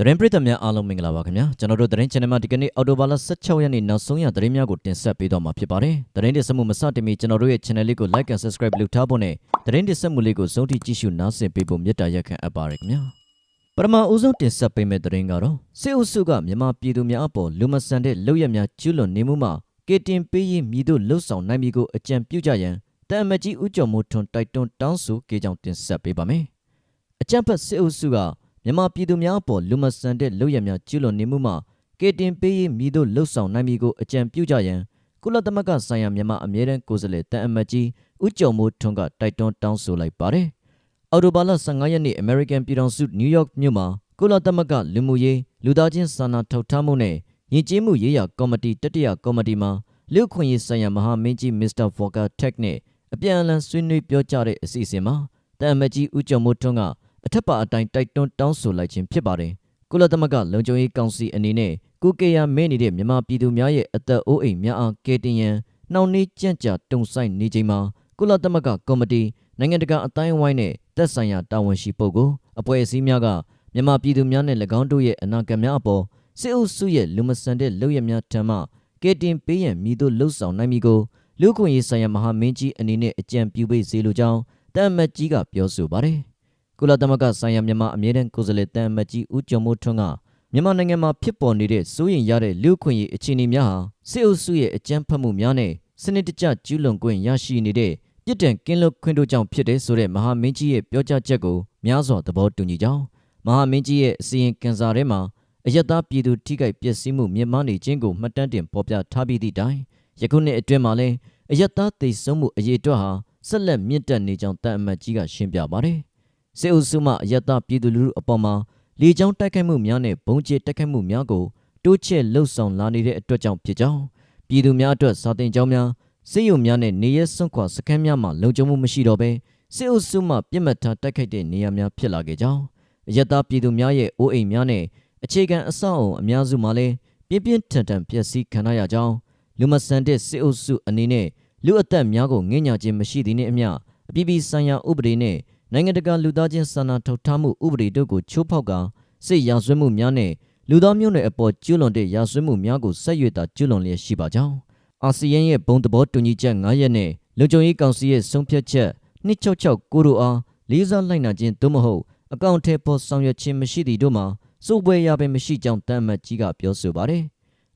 သတင်းပရိသတ်များအားလုံးမင်္ဂလာပါခင်ဗျာကျွန်တော်တို့သတင်း channel မှာဒီကနေ့အော်တိုဘာလ16ရက်နေ့နောက်ဆုံးရသတင်းများကိုတင်ဆက်ပေးတော့မှာဖြစ်ပါတယ်သတင်းတင်ဆက်မှုမစတင်မီကျွန်တော်တို့ရဲ့ channel လေးကို like and subscribe လုပ်ထားဖို့နဲ့သတင်းတင်ဆက်မှုလေးကိုစုံထိကြည့်ရှုနားဆင်ပေးဖို့မေတ္တာရက်ခံအပ်ပါတယ်ခင်ဗျာပထမဦးဆုံးတင်ဆက်ပေးမယ့်သတင်းကတော့စစ်အုပ်စုကမြန်မာပြည်သူများအပေါ်လူမဆန်တဲ့လုပ်ရက်များကျူးလွန်နေမှုမှာကေတင်ပေးရေးမြည်တို့လှုပ်ဆောင်နိုင်မည်ကိုအကြံပြုကြရန်တန်အမတ်ကြီးဦးကျော်မိုးထွန်းတိုက်တွန်းတောင်းဆိုကြေကြောင်းတင်ဆက်ပေးပါမယ်အကြံဖက်စစ်အုပ်စုက မြန်မာပြည်သူများအပေါ်လူမဆန်တဲ့လုပ်ရများကျူးလွန်နေမှုမှာကေတင်ပေးရေးမြည်တို့လှုပ်ဆောင်နိုင်မည်ကိုအကြံပြုကြရန်ကုလသမဂ္ဂဆိုင်ရာမြန်မာအမြဲတမ်းကိုယ်စားလှယ်တန်အမတ်ကြီးဦးကျော်မိုးထွန်းကတိုက်တွန်းတောင်းဆိုလိုက်ပါတယ်။အော်တိုဘာလ15ရက်နေ့အမေရိကန်ပြည်ထောင်စုနယူးယောက်မြို့မှာကုလသမဂ္ဂလူမှုရေးလူသားချင်းစာနာထောက်ထားမှုနဲ့ယဉ်ကျေးမှုရေးရာကော်မတီတတိယကော်မတီမှာလူ့အခွင့်အရေးဆိုင်ရာမဟာမင်းကြီးမစ္စတာဗော်ကာတက်နဲ့အပြန်အလှန်ဆွေးနွေးပြောကြားတဲ့အစီအစဉ်မှာတန်အမတ်ကြီးဦးကျော်မိုးထွန်းက အထက်ပါအတိုင်းတိုက်တွန်းတောင်းဆိုလိုက်ခြင်းဖြစ်ပါတယ်။ကုလသမဂ္ဂလုံခြုံရေးကောင်စီအနေနဲ့ကုကေယာမဲနေတဲ့မြန်မာပြည်သူများရဲ့အသက်အိုးအိမ်များအားကယ်တင်ရန်နှောင့်နှေးကြံ့ကြာတုံဆိုင်နေချိန်မှာကုလသမဂ္ဂကော်မတီနိုင်ငံတကာအတိုင်းအဝိုင်းနဲ့သက်ဆိုင်ရာတာဝန်ရှိပုဂ္ဂိုလ်အဖွဲ့အစည်းများကမြန်မာပြည်သူများနဲ့၎င်းတို့ရဲ့အနာဂတ်များအပေါ်စစ်အုပ်စုရဲ့လူမဆန်တဲ့လုပ်ရများထံမှကယ်တင်ပေးရန်မိတို့လှုပ်ဆောင်နိုင်မည်ကိုလူ့ခွင့်ရေးဆိုင်ရာမဟာမင်းကြီးအနေနဲ့အကြံပြုပေးစေလိုကြောင်းတမ်မတ်ကြီးကပြောဆိုပါတယ်။ ကုလသမဂ္ဂဆိုင်ရာမြန်မာအမြဲတမ်းကိုယ်စားလှယ်တန်အမတ်ကြီးဦးကျော်မိုးထွန်းကမြန်မာနိုင်ငံမှာဖြစ်ပေါ်နေတဲ့စိုးရိမ်ရတဲ့လူ့အခွင့်အရေးအခြေအနေများဟာစစ်အုပ်စုရဲ့အကြမ်းဖက်မှုများနဲ့စနစ်တကျကျူးလွန်ခွင့်ရရှိနေတဲ့ပြစ်ဒဏ်ကင်းလွတ်ခွင့်တို့ကြောင့်ဖြစ်တဲ့ဆိုတဲ့မဟာမင်းကြီးရဲ့ပြောကြားချက်ကိုများစွာသဘောတူညီကြောင်းမဟာမင်းကြီးရဲ့အစီရင်ခံစာထဲမှာအယက်သားပြည်သူထိခိုက်ပျက်စီးမှုမြင့်မားနေခြင်းကိုမှတ်တမ်းတင်ဖော်ပြထားပြီးသည့်တိုင်ယခုနှစ်အတွင်းမှာလည်းအယက်သားသိဆုံးမှုအရေးအတွက်ဟာဆက်လက်မြင့်တက်နေကြောင်းတန်အမတ်ကြီးကရှင်းပြပါတယ် စစ်အုပ်စုမှအယက်သားပြည်သူလူထုအပေါ်မှာလေကြောင်းတိုက်ခိုက်မှုများနဲ့ဘုံကျဲတိုက်ခိုက်မှုများကိုတိုးချဲ့လှုပ်ဆောင်လာနေတဲ့အတွက်ကြောင့်ဖြစ်ကြောင်းပြည်သူများအတွက်စာတင်ကြောင်းများစစ်ရုံများနဲ့နေရဲစွန့်ခွာစခန်းများမှာလုံခြုံမှုမရှိတော့ဘဲစစ်အုပ်စုမှပြစ်မှတ်ထားတိုက်ခိုက်တဲ့နေရာများဖြစ်လာခဲ့ကြောင်းအယက်သားပြည်သူများရဲ့အိုးအိမ်များနဲ့အခြေခံအဆောက်အအုံအများစုမှာလည်းပြင်းပြင်းထန်ထန်ပျက်စီးခံရကြောင်းလူမဆန်တဲ့စစ်အုပ်စုအနေနဲ့လူအသက်များကိုငင့်ညာခြင်းမရှိသည်နှင့်အမျှအပြည်ပြည်ဆိုင်ရာဥပဒေနဲ့ နိုင်ငံတကာလူသားချင်းစာနာထောက်ထားမှုဥပဒေတို့ကိုချိုးဖောက်ကာစစ်ရာဇဝတ်မှုများနဲ့လူသားမျိုးနွယ်အပေါ်ကျူးလွန်တဲ့ရာဇဝတ်မှုများကိုဆက်ရွေ့တာကျူးလွန်လျက်ရှိပါကြောင်းအာဆီယံရဲ့ဘုံသဘောတူညီချက်9ရက်နဲ့လူကြုံရေးကောင်စီရဲ့ဆုံးဖြတ်ချက်266ကိုတို့အားလေးစားလိုက်နာခြင်းသို့မဟုတ်အကောင့်ထဲပေါ်ဆောင်ရွက်ခြင်းမရှိသည့်တို့မှာစိုးပွဲရပင်မရှိကြောင်းတမ်းမှတ်ကြီးကပြောဆိုပါတယ်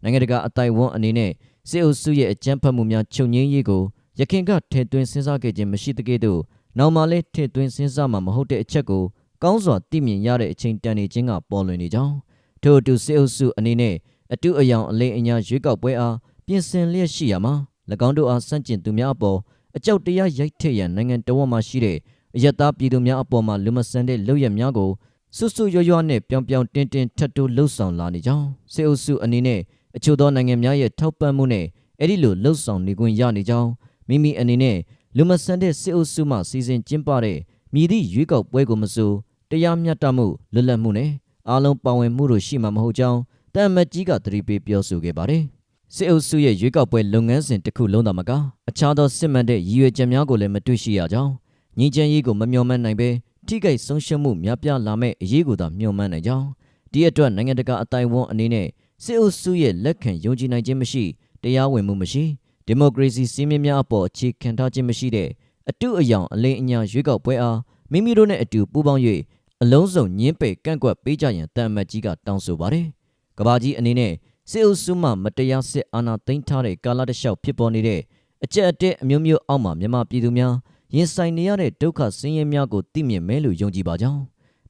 နိုင်ငံတကာအတိုင်ဝန်းအနေနဲ့စစ်အုပ်စုရဲ့အကြမ်းဖက်မှုများချုပ်ငြိမ်းရေးကိုရခိုင်ကထည့်သွင်းစဉ်းစားခဲ့ခြင်းမရှိတဲ့ကဲ့သို့ နောက်မှလည်းထည့်သွင်းစဉ်းစားမှာမဟုတ်တဲ့အချက်ကိုကောင်းစွာသိမြင်ရတဲ့အချိန်တန်နေခြင်းကပေါ်လွင်နေကြောင်းထို့အတူစေအုပ်စုအနေနဲ့အတူအယောင်အလိမ်အညာရွေးကောက်ပွဲအားပြင်ဆင်လျက်ရှိရမှာ၎င်းတို့အားစန့်ကျင်သူများအပေါ်အကြောက်တရားရိုက်ထည့်ရန်နိုင်ငံတော်မှာရှိတဲ့အယက်သားပြည်သူများအပေါ်မှာလူမဆန်တဲ့လုပ်ရများကိုစွတ်စွတ်ရွရွနဲ့ပြောင်ပြောင်တင်းတင်းထပ်တိုးလှုပ်ဆောင်လာနေကြောင်းစေအုပ်စုအနေနဲ့အချို့သောနိုင်ငံများရဲ့ထောက်ပံ့မှုနဲ့အဲ့ဒီလိုလှုပ်ဆောင်နေခွင့်ရနေကြောင်းမိမိအနေနဲ့ လူမဆန်တဲ့စစ်အုပ်စုမှစီစဉ်ကျင်းပတဲ့မြည်သည့်ရွေးကောက်ပွဲကိုမဆိုတရားမျှတမှုလွတ်လပ်မှုနဲ့အားလုံးပါဝင်မှုတို့ရှိမှာမဟုတ်ကြောင်းတမ်မတ်ကြီးကသတိပေးပြောဆိုခဲ့ပါတယ်။စစ်အုပ်စုရဲ့ရွေးကောက်ပွဲလုပ်ငန်းစဉ်တစ်ခုလုံးသာမကအခြားသောစစ်မှန်တဲ့ရည်ရွယ်ချက်များကိုလည်းမတွေ့ရှိရကြောင်းညီချမ်းရေးကိုမမျှော်မှန်းနိုင်ပဲထိခိုက်ဆုံးရှုံးမှုများပြားလာမဲ့အရေးကိုသာမျှော်မှန်းနိုင်ကြောင်းဒီအတွက်နိုင်ငံတကာအတိုင်းအဝန်အနေနဲ့စစ်အုပ်စုရဲ့လက်ခံယုံကြည်နိုင်ခြင်းမရှိတရားဝင်မှုမရှိ ဒီမိုကရေစီစည်းမျဉ်းများအပေါ်အခြေခံထားခြင်းမရှိတဲ့အတုအယောင်အလိမ်အညာရွေးကောက်ပွဲအားမိမိတို့နဲ့အတူပူးပေါင်း၍အလုံးစုံညင်းပယ်ကန့်ကွက်ပေးကြရန်တန်အမတ်ကြီးကတောင်းဆိုပါတယ်။ကဘာကြီးအနေနဲ့စစ်အုပ်စုမှမတရားစစ်အာဏာသိမ်းထားတဲ့ကာလတစ်လျှောက်ဖြစ်ပေါ်နေတဲ့အကြက်အတက်အမျိုးမျိုးအောက်မှာမြန်မာပြည်သူများရင်ဆိုင်နေရတဲ့ဒုက္ခဆင်းရဲများကိုသိမြင်မဲလို့ယုံကြည်ပါကြောင်း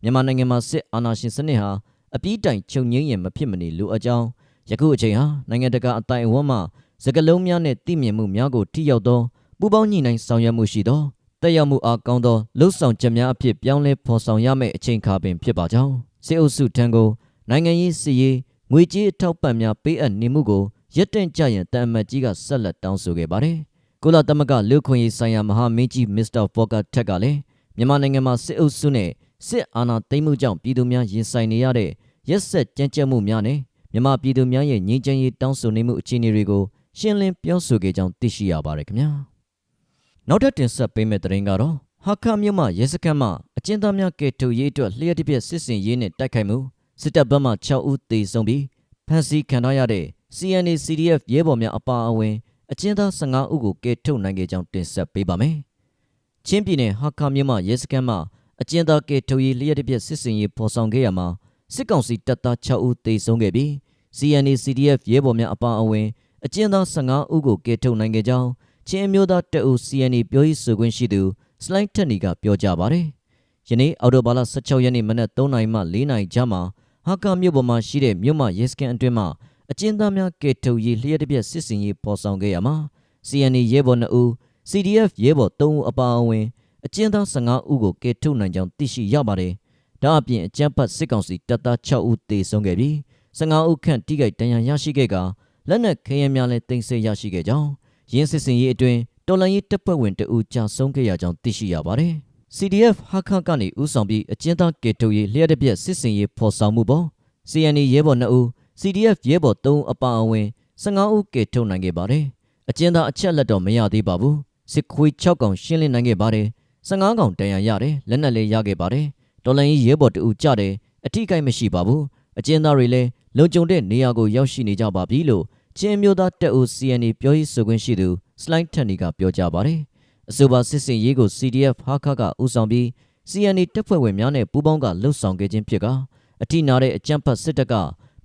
မြန်မာနိုင်ငံမှာစစ်အာဏာရှင်စနစ်ဟာအပြည့်တိုင်ချုပ်ငြိမ်းရင်မဖြစ်မနေလိုအပ်ကြောင်းယခုအချိန်ဟာနိုင်ငံတကာအတိုင်းအဝန်းမှာ စကလုံးများနဲ့သိမြင်မှုများကိုထိရောက်သောပူးပေါင်းညှိနှိုင်းဆောင်ရွက်မှုရှိသောတက်ရောက်မှုအားကောင်းသောလှုပ်ဆောင်ချက်များအဖြစ်ပြောင်းလဲဖော်ဆောင်ရမယ့်အချိန်ခါပင်ဖြစ်ပါကြောင်းစစ်အုပ်စုထံကိုနိုင်ငံရေးစီရေးငွေကြေးအထောက်ပံ့များပေးအပ်နေမှုကိုရပ်တန့်ကြရန်တန်အမတ်ကြီးကဆက်လက်တောင်းဆိုခဲ့ပါတယ်ကုလသမဂ္ဂလူ့ခွင့်ရေးဆိုင်ရာမဟာမင်းကြီးမစ္စတာဖော့ကာထက်ကလည်းမြန်မာနိုင်ငံမှာစစ်အုပ်စုနဲ့စစ်အာဏာသိမ်းမှုကြောင့်ပြည်သူများရင်ဆိုင်နေရတဲ့ရက်ဆက်ကြမ်းကြုတ်မှုများနဲ့မြန်မာပြည်သူများရဲ့ငြိမ်းချမ်းရေးတောင်းဆိုနေမှုအခြေအနေတွေကို ရှင်းလင်းပြောဆိုခဲ့ကြောင်းသိရှိရပါတယ်ခင်ဗျာနောက်ထပ်တင်ဆက်ပေးမယ့်သတင်းကတော့ဟာခါမြို့မှရဲစခန်းမှအကျဉ်းသားများကယ်ထုတ်ရေးအတွက်လျှက်တစ်ပြက်စစ်စင်ရေးနဲ့တိုက်ခိုက်မှုစစ်တပ်ဘက်မှ6ဦးသေဆုံးပြီးဖမ်းဆီးခံထားရတဲ့ CNA CDF ရဲဘော်များအပါအဝင်အကျဉ်းသား15ဦးကိုကယ်ထုတ်နိုင်ခဲ့ကြောင်းတင်ဆက်ပေးပါမယ်။ချင်းပြည်နယ်ဟာခါမြို့မှရဲစခန်းမှအကျဉ်းသားကယ်ထုတ်ရေးလျှက်တစ်ပြက်စစ်စင်ရေးဖော်ဆောင်ခဲ့ရမှာစစ်ကောင်စီတပ်သား6ဦးသေဆုံးခဲ့ပြီး CNA CDF ရဲဘော်များအပါအဝင် အကျဉ်းသား15ဦးကိုကယ်ထုတ်နိုင်ခဲ့ကြောင်းချင်းအမျိုးသားတပ်ဦး CNA ပြောရေးဆိုခွင့်ရှိသူစလိုင်းထက်နီကပြောကြားပါတယ်။ယနေ့အော်တိုဘာလ16ရက်နေ့မနက်3နာရီမှ4နာရီကြားမှာဟာကာမြို့ပေါ်မှာရှိတဲ့မြို့မရဲစခန်းအတွင်းမှာအကျဉ်းသားများကယ်ထုတ်ရေးလျှက်တစ်ပြက်စစ်စင်ရေးပေါ်ဆောင်ခဲ့ရမှာ CNA ရဲဘော်2ဦး CDF ရဲဘော်3ဦးအပါအဝင်အကျဉ်းသား15ဦးကိုကယ်ထုတ်နိုင်ကြောင်းသိရှိရပါတယ်။ဒါအပြင်အကြမ်းဖက်စစ်ကောင်စီတပ်သား6ဦးသေဆုံးခဲ့ပြီး15ဦးခန့်ထိခိုက်ဒဏ်ရာရရှိခဲ့က လက်နက်ခဲယမ်းများလည်းတင်ဆက်ရရှိခဲ့ကြောင်းရင်းစစ်စင်ရေးအတွင်းတော်လှန်ရေးတပ်ဖွဲ့ဝင်တဦးကြာဆုံးခဲ့ရကြောင်းသိရှိရပါတယ်။ CDF ဟာခန့်ကနေဦးဆောင်ပြီးအကျဉ်းသားကယ်ထုတ်ရေးလျှက်တစ်ပြက်စစ်စင်ရေးဖော်ဆောင်မှုပေါ် CNA ရဲဘော်2ဦး CDF ရဲဘော်3ဦးအပါအဝင်15ဦးကယ်ထုတ်နိုင်ခဲ့ပါတယ်။အကျဉ်းသားအချက်လက်တော့မရသေးပါဘူး။စစ်ခွေး6កောင်ရှင်းလင်းနိုင်ခဲ့ပါတယ်။15កောင်တန်ရရတယ်လက်နက်လည်းရခဲ့ပါတယ်။တော်လိုင်းရဲဘော်2ဦးကြတယ်အထိကိမရှိပါဘူး။အကျဉ်းသားတွေလည်း လုံခြုံတဲ့နေရာကိုရောက်ရှိနေကြပါပြီလို့ချင်းမျိုးသားတပ်ဦး CNA ပြောရေးဆိုခွင့်ရှိသူစလိုင်းထန်နီကပြောကြားပါတယ်။အဆိုပါစစ်စင်ရေးကို CDF ဟာခကဦးဆောင်ပြီး CNA တပ်ဖွဲ့ဝင်များနဲ့ပူးပေါင်းကလှုပ်ဆောင်ခဲ့ခြင်းဖြစ်ကအထိနာတဲ့အကြမ်းဖက်စစ်တပ်က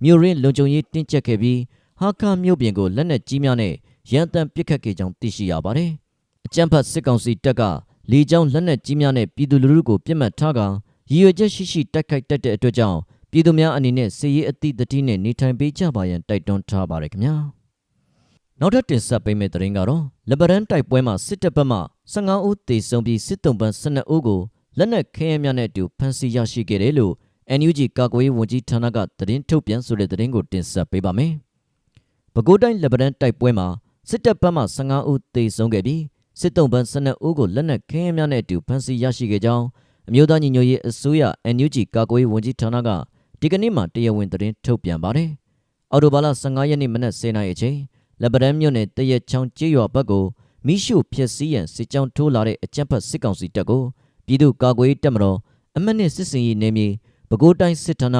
မြို့ရင်းလုံခြုံရေးတင်းကျပ်ခဲ့ပြီးဟာခမြို့ပြင်ကိုလက်နက်ကြီးများနဲ့ရန်တမ်းပစ်ခတ်ခဲ့ကြောင်းသိရှိရပါတယ်။အကြမ်းဖက်စစ်ကောင်စီတပ်ကလေကြောင်းလက်နက်ကြီးများနဲ့ပြည်သူလူထုကိုပြစ်မှတ်ထားကရည်ရွယ်ချက်ရှိရှိတိုက်ခိုက်တတ်တဲ့အတွက်ကြောင့် ပြည်သူများအနေနဲ့စစ်ရေးအသည့်တတိနဲ့နေထိုင်ပေးကြပါရန်တိုက်တွန်းထားပါရခင်ဗျာနောက်ထပ်တင်ဆက်ပေးမယ့်သတင်းကတော့လဘရန်တိုက်ပွဲမှာစစ်တပ်ဘက်မှ15ဦးသေဆုံးပြီးစစ်တုံးပန်း12ဦးကိုလက်နက်ခဲယမ်းများနဲ့အတူဖမ်းဆီးရရှိခဲ့တယ်လို့ NUG ကာကွယ်ရေးဝန်ကြီးဌာနကသတင်းထုတ်ပြန်ဆိုတဲ့သတင်းကိုတင်ဆက်ပေးပါမယ်။ပဲခူးတိုင်းလဘရန်တိုက်ပွဲမှာစစ်တပ်ဘက်မှ15ဦးသေဆုံးခဲ့ပြီးစစ်တုံးပန်း12ဦးကိုလက်နက်ခဲယမ်းများနဲ့အတူဖမ်းဆီးရရှိခဲ့ကြောင်းအမျိုးသားညီညွတ်ရေးအစိုးရ NUG ကာကွယ်ရေးဝန်ကြီးဌာနက ဒီကနေ့မှတရားဝင်သတင်းထုတ်ပြန်ပါတယ်။အော်တိုဘာလ15ရက်နေ့မနက်10:00နာရီအချိန်လက်ပတန်းမြို့နယ်တရက်ချောင်းကျေးရွာဘက်ကိုမိရှုဖျက်ဆီးရန်စစ်ကြောင်းထိုးလာတဲ့အကြမ်းဖက်စစ်ကောင်စီတပ်ကိုပြည်သူ့ကာကွယ်ရေးတပ်မတော်အမှတ်နှစ်စစ်စင်ရေးနေမြေပဲခူးတိုင်းစစ်ဌာန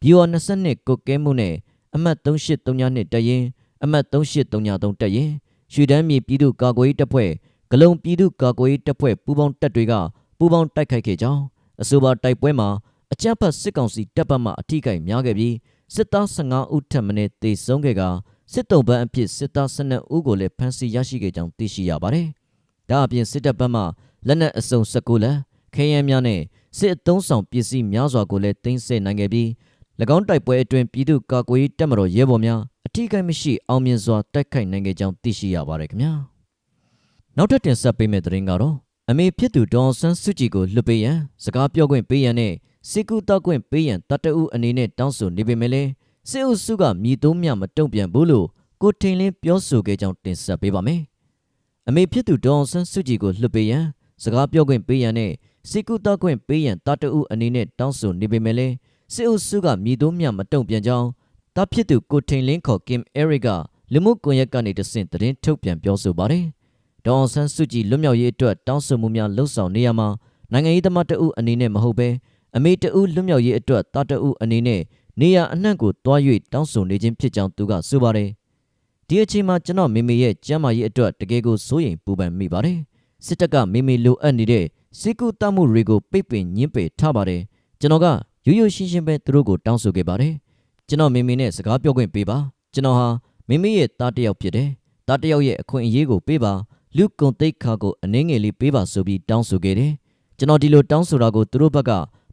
ဘီယို22ကုတ်ကဲမှုနဲ့အမှတ်3832တပ်ရင်အမှတ်3833တပ်ရင်ရွှေတန်းမြေပြည်သူ့ကာကွယ်ရေးတပ်ဖွဲ့ဂလုံပြည်သူ့ကာကွယ်ရေးတပ်ဖွဲ့ပူးပေါင်းတပ်တွေကပူးပေါင်းတိုက်ခိုက်ခဲ့ကြောင်းအဆိုပါတိုက်ပွဲမှာ အကြမ်းဖက်စစ်ကောင်စီတပ်ပတ်မှအထိကိများခဲ့ပြီးစစ်သား15ဦးထပ်မံတေဆုံးခဲ့ကစစ်တုံးပန်းအဖြစ်စစ်သား12ဦးကိုလည်းဖမ်းဆီးရရှိခဲ့ကြောင်းသိရှိရပါတယ်။ဒါအပြင်စစ်တပ်ဘက်မှလက်နက်အစုံ19လက်ခဲယမ်းများနဲ့စစ်အုံဆောင်ပစ္စည်းများစွာကိုလည်းသိမ်းဆည်းနိုင်ခဲ့ပြီး၎င်းတိုက်ပွဲအတွင်းပြည်သူ့ကာကွယ်ရေးတပ်မတော်ရဲဘော်များအထိကိမရှိအောင်မြင်စွာတိုက်ခိုက်နိုင်ခဲ့ကြောင်းသိရှိရပါတယ်ခင်ဗျာ။နောက်ထပ်တင်ဆက်ပေးမယ့်သတင်းကတော့အမေဖြစ်သူဒေါ်ဆန်းစုကြည်ကိုလွှတ်ပေးရန်စကားပြောခွင့်ပေးရန်နဲ့ စစ်ကူတောက်ခွင့်ပေးရန်တတအုပ်အနေနဲ့တောင်းဆိုနေပေမဲ့လည်းစစ်အုပ်စုကမြည်သုံးမြမတုံ့ပြန်ဘူးလို့ကိုထိန်လင်းပြောဆိုခဲ့ကြောင်းတင်ဆက်ပေးပါမယ်။အမေဖြစ်သူဒေါ်ဆန်းစုကြည်ကိုလွှတ်ပေးရန်စကားပြောခွင့်ပေးရန်နဲ့စစ်ကူတောက်ခွင့်ပေးရန်တတအုပ်အနေနဲ့တောင်းဆိုနေပေမဲ့လည်းစစ်အုပ်စုကမြည်သုံးမြမတုံ့ပြန်ကြောင်းတာဖြစ်သူကိုထိန်လင်းခေါ်ကင်အဲရစ်ကလူမှုကွန်ရက်ကနေတဆင့်သတင်းထုတ်ပြန်ပြောဆိုပါတယ်။ဒေါ်ဆန်းစုကြည်လွတ်မြောက်ရေးအတွက်တောင်းဆိုမှုများလှုံ့ဆော်နေရမှာနိုင်ငံရေးသမားတအုပ်အနေနဲ့မဟုတ်ဘဲ အမေတဦးလွတ်မြောက်ရေးအတွက်တာတဦးအနေနဲ့နေရအနှံ့ကိုတွား၍တောင်းဆိုနေခြင်းဖြစ်ကြောင်းသူကဆိုပါတယ်။ဒီအချိန်မှာကျွန်တော်မိမိရဲ့ကျမ်းမာရေးအတွက်တကယ်ကိုစိုးရိမ်ပူပန်မိပါတယ်။စစ်တပ်ကမိမိလိုအပ်နေတဲ့စီကူတမှုတွေကိုပိတ်ပင်ညှင်းပယ်ထားပါတယ်။ကျွန်တော်ကရိုးရိုးရှင်းရှင်းပဲသူတို့ကိုတောင်းဆိုခဲ့ပါတယ်။ကျွန်တော်မိမိနဲ့စကားပြောခွင့်ပေးပါ။ကျွန်တော်ဟာမိမိရဲ့သားတစ်ယောက်ဖြစ်တယ်။သားတစ်ယောက်ရဲ့အခွင့်အရေးကိုပေးပါ။လူကုန်သိက္ခာကိုအနှင်းငယ်လေးပေးပါဆိုပြီးတောင်းဆိုခဲ့တယ်။ကျွန်တော်ဒီလိုတောင်းဆိုတာကိုသူတို့ဘက်က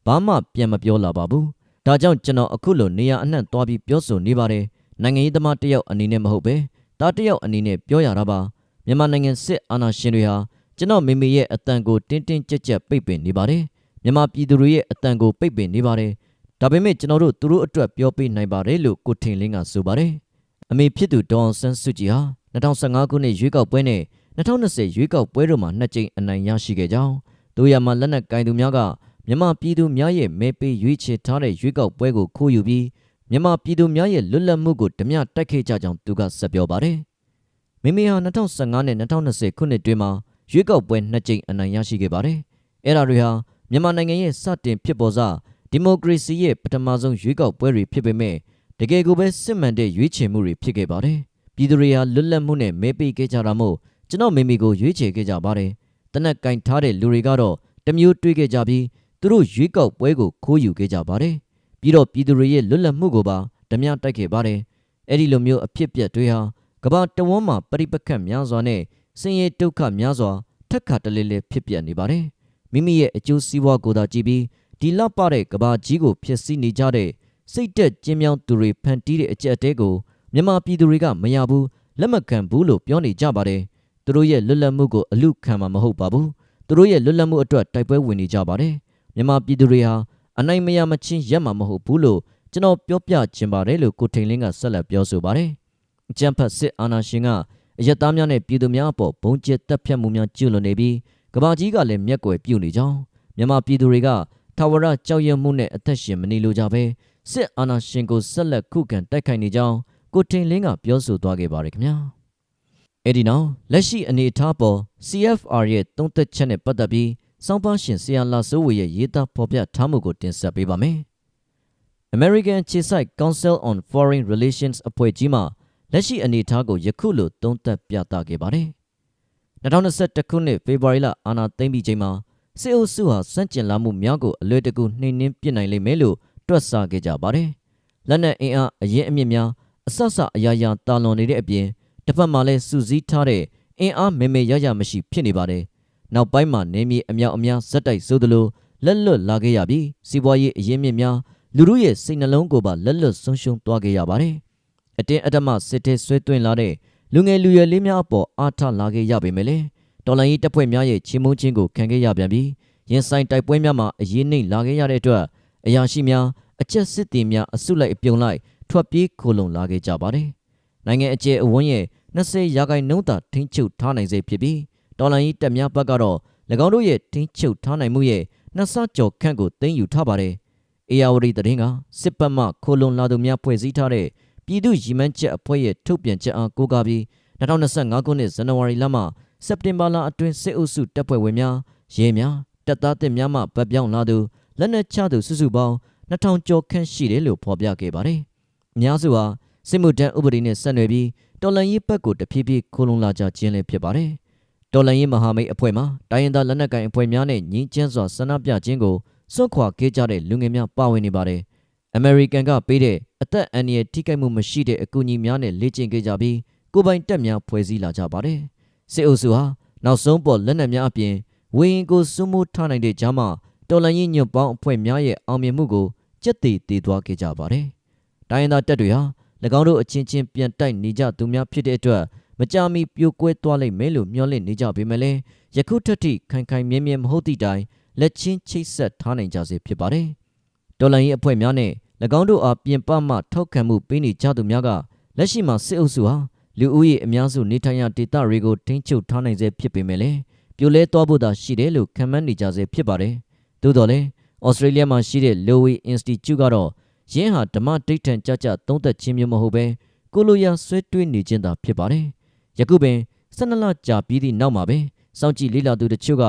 ဘာမှပြန်မပြောလာပါဘူး။ဒါကြောင့်ကျွန်တော်အခုလိုနေရာအနှံ့သွားပြီးပြောဆိုနေပါတယ်။နိုင်ငံရေးသမားတစ်ယောက်အနေနဲ့မဟုတ်ပဲတားတစ်ယောက်အနေနဲ့ပြောရတာပါ။မြန်မာနိုင်ငံစစ်အာဏာရှင်တွေဟာကျွန်တော်မိမိရဲ့အတန်ကိုတင်းတင်းကြပ်ကြပ်ပိတ်ပင်နေပါတယ်။မြန်မာပြည်သူတွေရဲ့အတန်ကိုပိတ်ပင်နေပါတယ်။ဒါပေမဲ့ကျွန်တော်တို့သူတို့အတွက်ပြောပေးနိုင်ပါတယ်လို့ကိုထင်လင်းကဆိုပါတယ်။အမေဖြစ်သူဒေါ်ဆန်းစုကြည်ဟာ2015ခုနှစ်ရွေးကောက်ပွဲနဲ့2020ရွေးကောက်ပွဲတို့မှာနှစ်ကြိမ်အနိုင်ရရှိခဲ့ကြောင်းတို့ရမှာလက်နက်ကင်သူများက မြန်မာပြည်သူများရဲ့မဲပေးရွေးချယ်ထားတဲ့ရွေးကောက်ပွဲကိုခိုးယူပြီးမြန်မာပြည်သူများရဲ့လွတ်လပ်မှုကိုဓမြတိုက်ခဲ့ကြကြောင်းသူကဆက်ပြောပါတယ်။မိမိဟာ2015နဲ့2020ခုနှစ်တွင်မှာရွေးကောက်ပွဲနှစ်ကြိမ်အနိုင်ရရှိခဲ့ပါတယ်။အဲ့ဒါတွေဟာမြန်မာနိုင်ငံရဲ့စတင်ဖြစ်ပေါ်စဒီမိုကရေစီရဲ့ပထမဆုံးရွေးကောက်ပွဲတွေဖြစ်ပေမဲ့တကယ်ကိုပဲစစ်မှန်တဲ့ရွေးချယ်မှုတွေဖြစ်ခဲ့ပါတယ်ပြည်သူတွေဟာလွတ်လပ်မှုနဲ့မဲပေးခဲ့ကြတာမို့ကျွန်တော်မိမိကိုရွေးချယ်ခဲ့ကြပါတယ်တနက်ကင်ထားတဲ့လူတွေကတော့တစ်မျိုးတွေးခဲ့ကြပြီး သူတို့ရွေးကောက်ပွဲကိုခိုးယူခဲ့ကြပါတယ်ပြီးတော့ပြည်သူတွေရဲ့လွတ်လပ်မှုကိုပါဓမြတိုက်ခဲ့ပါတယ်အဲ့ဒီလိုမျိုးအဖြစ်အပျက်တွေဟာကမ္ဘာတဝန်းမှာပြိပခတ်များစွာနဲ့ဆင်းရဲဒုက္ခများစွာထက်ခါတလဲလဲဖြစ်ပျက်နေပါတယ်မိမိရဲ့အကျိုးစီးပွားကိုသာကြည့်ပြီးဒီလောက်ပတဲ့ကဘာကြီးကိုဖျက်ဆီးနေကြတဲ့စိတ်တက်ကျင်းမြောင်းသူတွေဖန်တီးတဲ့အကြက်အတဲကိုမြန်မာပြည်သူတွေကမရဘူးလက်မခံဘူးလို့ပြောနေကြပါတယ်သူတို့ရဲ့လွတ်လပ်မှုကိုအလူခံမှာမဟုတ်ပါဘူးသူတို့ရဲ့လွတ်လပ်မှုအတွက်တိုက်ပွဲဝင်နေကြပါတယ် မြန်မာပြည်သူတွေဟာအနိုင်မရမချင်းရက်မှာမဟုတ်ဘူးလို့ကျွန်တော်ပြောပြချင်ပါတယ်လို့ကိုထိန်လင်းကဆက်လက်ပြောဆိုပါတယ်အကြံဖတ်စစ်အာဏာရှင်ကအယက်သားများနဲ့ပြည်သူများအပေါ်ဘုံကျက်တပ်ဖြတ်မှုများကျူးလွန်နေပြီးကဘာကြီးကလည်းမျက်ကွယ်ပြုနေကြောင်းမြန်မာပြည်သူတွေကထာဝရကြောက်ရွံ့မှုနဲ့အသက်ရှင်မနေလိုကြဘဲစစ်အာဏာရှင်ကိုဆက်လက်ခုခံတိုက်ခိုက်နေကြောင်းကိုထိန်လင်းကပြောဆိုသွားခဲ့ပါတယ်ခင်ဗျာအဲ့ဒီနောက်လက်ရှိအနေအထားပေါ် CFR ရဲ့တုံးသက်ချက်နဲ့ပတ်သက်ပြီး စောင်းပါရှင်ဆရာလာစိုးဝေရဲ့ရေးသားဖော်ပြထားမှုကိုတင်ဆက်ပေးပါမယ် American ခြေဆိုင် Council on Foreign Relations အဖွဲ့ကြီးမှလက်ရှိအနေအထားကိုယခုလိုသုံးသပ်ပြသခဲ့ပါတယ်2021ခုနှစ်ဖေဖော်ဝါရီလအာဏာသိမ်းပြီးချိန်မှာစစ်အုပ်စုဟာစန့်ကျင်လာမှုများကိုအလွယ်တကူနှိမ်နင်းပစ်နိုင်လိမ့်မယ်လို့တွက်ဆခဲ့ကြပါတယ်။လက်နက်အင်အားအရင်အမြင့်များအဆဆအရာရာတာလွန်နေတဲ့အပြင်တစ်ဖက်မှာလည်းစူးစီးထားတဲ့အင်အားမေမေရရမရှိဖြစ်နေပါတယ်။ နောက်ပိုင်းမှာနေမြေအမြောက်အများဇက်တိုက်ဆိုသလိုလက်လွတ်လာခဲ့ရပြီးစီးပွားရေးအရင်မြင့်များလူမှုရဲ့စိတ်နှလုံးကိုပါလက်လွတ်ဆုံးရှုံးသွားခဲ့ရပါတယ်။အတင်းအဓမ္မစစ်တေးဆွဲသွင်းလာတဲ့လူငယ်လူရွယ်လေးများအပေါ်အားထလာခဲ့ရပေမဲ့လေတော်လိုင်းရေးတပ်ဖွဲ့များရဲ့ချီးမွမ်းခြင်းကိုခံခဲ့ရပြန်ပြီးရင်ဆိုင်တိုက်ပွဲများမှာအရေးနှိမ့်လာခဲ့ရတဲ့အတွက်အရာရှိများအချက်စစ်တီများအစုလိုက်အပြုံလိုက်ထွက်ပြေးခိုလုံလာခဲ့ကြပါတယ်။နိုင်ငံအကျယ်အဝန်းရဲ့20ရာခိုင်နှုန်းသာထိန်းချုပ်ထားနိုင်စေဖြစ်ပြီး တော်လိုင်းရေးတပ်များဘက်ကတော့၎င်းတို့ရဲ့ထိန်းချုပ်ထားနိုင်မှုရဲ့နှစ်ဆကျော်ခန့်ကိုသိမ်းယူထားပါတယ်။အေယာဝတီတရင်ကစစ်ပတ်မှခိုလုံလာသူများဖွဲ့စည်းထားတဲ့ပြည်သူ့ရည်မှန်းချက်အဖွဲ့ရဲ့ထုတ်ပြန်ချက်အားကိုးကားပြီး2025ခုနှစ်ဇန်နဝါရီလမှစက်တင်ဘာလအတွင်းစစ်အုပ်စုတပ်ဖွဲ့ဝင်များရဲများတပ်သားတစ်များမှဗတ်ပြောင်းလာသူလက်နက်ချသူစုစုပေါင်း2000ကျော်ခန့်ရှိတယ်လို့ဖော်ပြခဲ့ပါတယ်။အများစုဟာစစ်မှုထမ်းဥပဒေနဲ့ဆက်နွယ်ပြီးတော်လန်ရေးဘက်ကိုတဖြည်းဖြည်းခိုးလုံလာကြခြင်းလည်းဖြစ်ပါတယ်။ တော်လန်ရေးမဟာမိတ်အဖွဲ့မှာတိုင်းရင်းသားလက်နက်ကိုင်အဖွဲ့များနဲ့ညီးကျန်းစွာဆန္ဒပြခြင်းကိုစွန့်ခွာခဲ့ကြတဲ့လူငယ်များပါဝင်နေပါတယ်။ American ကပေးတဲ့အသက်အန္တရာယ်ထိခိုက်မှုမရှိတဲ့အကူအညီများနဲ့လေ့ကျင့်ခဲ့ကြပြီးကိုပိုင်တက်များဖွဲ့စည်းလာကြပါတယ်။စစ်အုပ်စုဟာနောက်ဆုံးပေါ်လက်နက်များအပြင်ဝင်းကိုစွမိုးထားနိုင်တဲ့ကြားမှာတော်လန်ရင်ညွတ်ပေါင်းအဖွဲ့များရဲ့အောင်မြင်မှုကိုကြက်တည်တည်သွားခဲ့ကြပါတယ်။တိုင်းရင်းသားတပ်တွေဟာ၎င်းတို့အချင်းချင်းပြန်တိုက်နေကြသူများဖြစ်တဲ့အတွက် မကြမီပြိုကွဲသွားလိမ့်မယ်လို့မျှော်လင့်နေကြပေမဲ့လည်းယခုထက်ထိခိုင်ခိုင်မြဲမြဲမဟုတ်သည့်တိုင်လက်ချင်းချိတ်ဆက်ထားနိုင်ကြစေဖြစ်ပါတယ်။တော်လန်ရင်အဖွဲ့များနဲ့၎င်းတို့အားပြင်ပမှထောက်ခံမှုပေးနေကြသူများကလက်ရှိမှာစစ်အုပ်စုဟာလူဦးရေအများစုနေထိုင်ရာဒေသတွေကိုထိန်းချုပ်ထားနိုင်စေဖြစ်ပေမဲ့လည်းပြိုလဲသွားဖို့သာရှိတယ်လို့ခံမှန်းနေကြစေဖြစ်ပါတယ်။သို့တော်လည်းဩစတြေးလျမှာရှိတဲ့ Lowy Institute ကတော့ယင်းဟာဓမ္မဒိဋ္ဌံကြကြသုံးသက်ခြင်းမျိုးမဟုတ်ဘဲကိုလိုရာဆွဲတွေးနေခြင်းသာဖြစ်ပါတယ်။ ယခုပင်12လကြာပြီးသည့်နောက်မှာပဲစောင့်ကြည့်လေ့လာသူတချို့က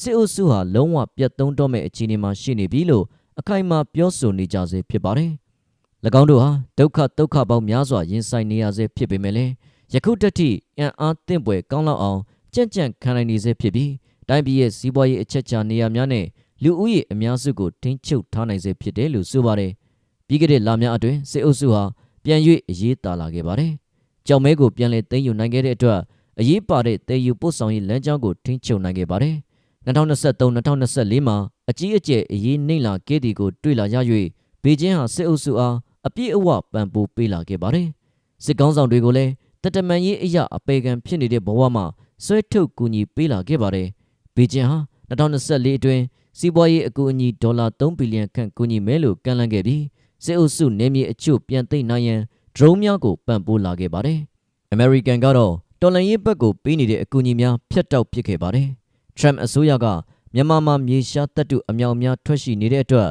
စစ်အုပ်စုဟာလုံးဝပြတ်သုံးတော့မဲ့အခြေအနေမှာရှိနေပြီလို့အခိုင်အမာပြောဆိုနေကြစေဖြစ်ပါတယ်။၎င်းတို့ဟာဒုက္ခဒုက္ခပေါင်းများစွာရင်ဆိုင်နေရဆဲဖြစ်ပေမဲ့လည်းယခုတတိအံ့အားသင့်ပွေကောင်းလောက်အောင်ကြံ့ကြံ့ခံနိုင်နေစေဖြစ်ပြီးတိုင်းပြည်ရဲ့စီးပွားရေးအချက်ချာနေရာများနဲ့လူဦးရေအများစုကိုထိန်းချုပ်ထားနိုင်စေဖြစ်တယ်လို့ဆိုပါတယ်။ပြီးခဲ့တဲ့လများအတွင်းစစ်အုပ်စုဟာပြန်၍အရေးတာလာခဲ့ပါတယ်။ ကြောင်မဲကိုပြန်လည်သိမ်းယူနိုင်ခဲ့တဲ့အတွက်အရေးပါတဲ့တည်ယူပို့ဆောင်ရေးလမ်းကြောင်းကိုထိန်းချုပ်နိုင်ခဲ့ပါတယ်။2023-2024မှာအကြီးအကျယ်အရေးနှိမ့်လာခဲ့သည်ကိုတွေ့လာရ၍ဘေကျင်းဟာစစ်အုပ်စုအားအပြည့်အဝပံ့ပိုးပေးလာခဲ့ပါတယ်။စစ်ကောင်းဆောင်တွေကိုလည်းတတမန်ရေးအရာအပေခံဖြစ်နေတဲ့ဘဝမှာဆွဲထုတ်ကူညီပေးလာခဲ့ပါတယ်။ဘေကျင်းဟာ2024အတွင်းစီးပွားရေးအကူအညီဒေါ်လာ3ဘီလီယံခန့်ကူညီမယ်လို့ကန့်လန့်ခဲ့ပြီးစစ်အုပ်စုနေမြေအချို့ပြန်သိမ်းနိုင်ရန် ဒရုန်းများကိုပံ့ပိုးလာခဲ့ပါတယ်။ American ကတော့တော်လန်ရေးဘက်ကိုပေးနေတဲ့အကူအညီများဖျက်တောက်ပစ်ခဲ့ပါတယ်။ Trump အစိုးရကမြန်မာမှာမြေရှားတပ်တုအမြောက်များထွက်ရှိနေတဲ့အတွက်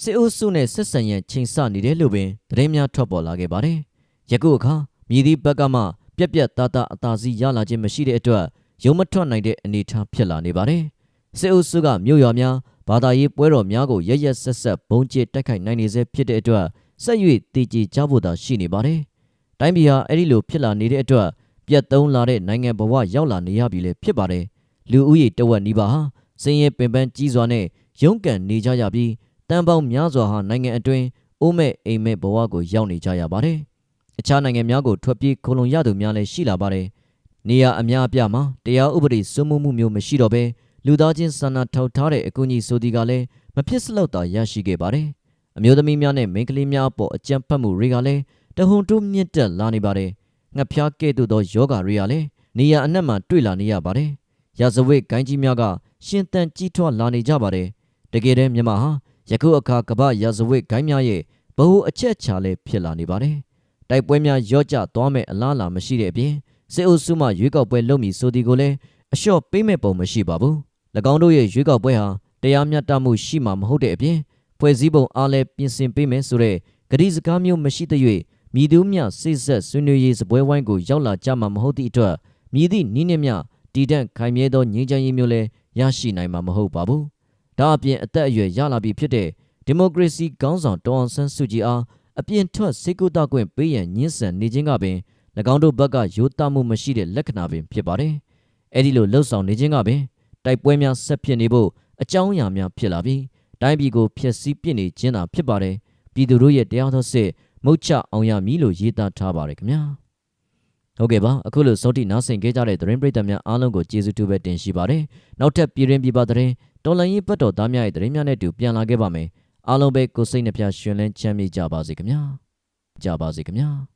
စစ်အုပ်စုနဲ့ဆက်ဆံရန်ချိန်ဆနေတယ်လို့ပင်သတင်းများထွက်ပေါ်လာခဲ့ပါတယ်။ယခုအခါမြည်သည့်ဘက်ကမှပြက်ပြက်သားသားအသာစီးရလာခြင်းမရှိတဲ့အတွက်ရုံမထွက်နိုင်တဲ့အနေအထားဖြစ်လာနေပါတယ်။စစ်အုပ်စုကမြို့ရွာများဘာသာရေးပွဲတော်များကိုရရက်ဆက်ဆက်ဘုံကျစ်တိုက်ခိုက်နိုင်နေစေဖြစ်တဲ့အတွက် ဆက်၍တည်ကြည်ကြဖို့သာရှိနေပါတယ်။တိုင်းပြည်ဟာအဲ့ဒီလိုဖြစ်လာနေတဲ့အတွက်ပြတ်သုံးလာတဲ့နိုင်ငံဘဝရောက်လာနေရပြီလေဖြစ်ပါတယ်။လူဦးရေတဝက်နီးပါးဟာစင်ရဲပင်ပန်းကြီးစွာနဲ့ရုန်းကန်နေကြရပြီးတန်ပေါင်းများစွာဟာနိုင်ငံအတွင်းအိုးမဲ့အိမ်မဲ့ဘဝကိုရောက်နေကြရပါတယ်။အခြားနိုင်ငံများကိုထွက်ပြေးခိုလုံရသူများလည်းရှိလာပါတယ်။နေရာအများအပြားမှာတရားဥပဒေစိုးမိုးမှုမျိုးမရှိတော့ဘဲလူသားချင်းစာနာထောက်ထားတဲ့အကူအညီဆိုဒီကလည်းမဖြစ်စလောက်သာရရှိခဲ့ပါတယ်။ အမျိုးသမီးများနဲ့မိန်းကလေးများအပေါ်အကြမ်းဖက်မှုတွေကလည်းတဟုန်တိုးမြင့်တက်လာနေပါတယ်။ငှက်ဖျားကဲ့သို့သောယောဂါတွေကလည်းနေရာအနှံ့မှာတွေ့လာနေရပါတယ်။ရာဇဝတ်ဂိုင်းကြီးများကရှင်သန်ကြီးထွားလာနေကြပါတယ်။တကယ်တမ်းမြန်မာဟာယခုအခါကမ္ဘာရာဇဝတ်ဂိုင်းများရဲ့ဘ ਹੁ အချက်ချာလည်းဖြစ်လာနေပါတယ်။တိုက်ပွဲများရော့ကျသွားမဲ့အလားအလာမရှိတဲ့အပြင်စစ်အုပ်စုမှရွေးကောက်ပွဲလုပ်မည်ဆိုဒီကိုလည်းအလျှော့ပေးမဲ့ပုံမရှိပါဘူး။၎င်းတို့ရဲ့ရွေးကောက်ပွဲဟာတရားမျှတမှုရှိမှာမဟုတ်တဲ့အပြင် ဖွဲ့စည်းပုံအားလည်းပြင်ဆင်ပေးမယ်ဆိုတဲ့ကတိစကားမျိုးမရှိသရွေ့မြည်သူမြစိတ်ဆက်ဆွေးနွေးရေးစပွဲဝိုင်းကိုရောက်လာကြမှာမဟုတ်သည့်အတွက်မြည်သည့်နီးနှင့်မြတည်တံ့ခိုင်မြဲသောငြိမ်းချမ်းရေးမျိုးလည်းရရှိနိုင်မှာမဟုတ်ပါဘူး။ဒါအပြင်အသက်အရွယ်ရလာပြီဖြစ်တဲ့ဒီမိုကရေစီခေါင်းဆောင်တောင်အောင်ဆန်းစုကြည်အားအပြင်ထွက်စိတ်ကူးတခွင့်ပေးရန်ညှင်းဆန်နေခြင်းကပင်၎င်းတို့ဘက်ကရိုးသားမှုမရှိတဲ့လက္ခဏာပင်ဖြစ်ပါတယ်။အဲဒီလိုလှုပ်ဆောင်နေခြင်းကပင်တိုက်ပွဲများဆက်ဖြစ်နေဖို့အကြောင်းအရာများဖြစ်လာပြီး တိုင်းပြည်ကိုဖျက်ဆီးပစ်နေခြင်းသာဖြစ်ပါတယ်။ပြည်သူတို့ရဲ့တရားတော်စစ်မုတ်ချအောင်ရမည်လို့ရေးသားထားပါတယ်ခင်ဗျာ။ဟုတ်ကဲ့ပါအခုလိုစောတိနားဆင်ခဲ့ကြတဲ့သတင်းပရိသတ်များအားလုံးကိုကျေးဇူးတူပဲတင်ရှိပါတယ်။နောက်ထပ်ပြည်ရင်းပြည်ပသတင်းတော်လန်ရေးပတ်တော်သားများရဲ့သတင်းများနဲ့တူပြန်လာခဲ့ပါမယ်။အားလုံးပဲကိုယ်စိတ်နှပြရှင်လန်းချမ်းမြေ့ကြပါစေခင်ဗျာကြပါစေခင်ဗျာ